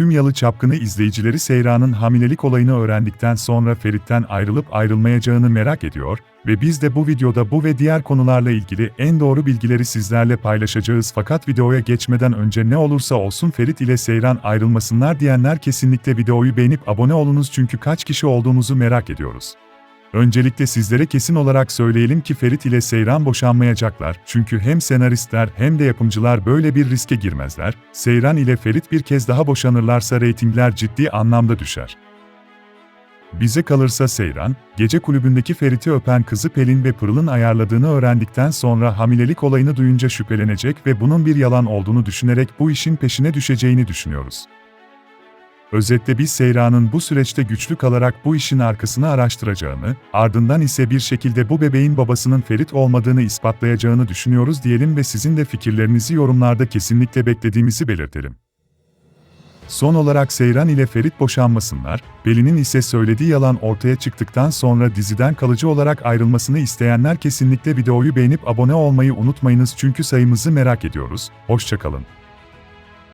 Tüm Yalı Çapkını izleyicileri Seyran'ın hamilelik olayını öğrendikten sonra Ferit'ten ayrılıp ayrılmayacağını merak ediyor ve biz de bu videoda bu ve diğer konularla ilgili en doğru bilgileri sizlerle paylaşacağız fakat videoya geçmeden önce ne olursa olsun Ferit ile Seyran ayrılmasınlar diyenler kesinlikle videoyu beğenip abone olunuz çünkü kaç kişi olduğumuzu merak ediyoruz. Öncelikle sizlere kesin olarak söyleyelim ki Ferit ile Seyran boşanmayacaklar çünkü hem senaristler hem de yapımcılar böyle bir riske girmezler. Seyran ile Ferit bir kez daha boşanırlarsa reytingler ciddi anlamda düşer. Bize kalırsa Seyran, gece kulübündeki Ferit'i öpen kızı Pelin ve Pırıl'ın ayarladığını öğrendikten sonra hamilelik olayını duyunca şüphelenecek ve bunun bir yalan olduğunu düşünerek bu işin peşine düşeceğini düşünüyoruz. Özetle biz Seyran'ın bu süreçte güçlü kalarak bu işin arkasını araştıracağını, ardından ise bir şekilde bu bebeğin babasının Ferit olmadığını ispatlayacağını düşünüyoruz diyelim ve sizin de fikirlerinizi yorumlarda kesinlikle beklediğimizi belirtelim. Son olarak Seyran ile Ferit boşanmasınlar, Pelin'in ise söylediği yalan ortaya çıktıktan sonra diziden kalıcı olarak ayrılmasını isteyenler kesinlikle videoyu beğenip abone olmayı unutmayınız çünkü sayımızı merak ediyoruz. Hoşçakalın.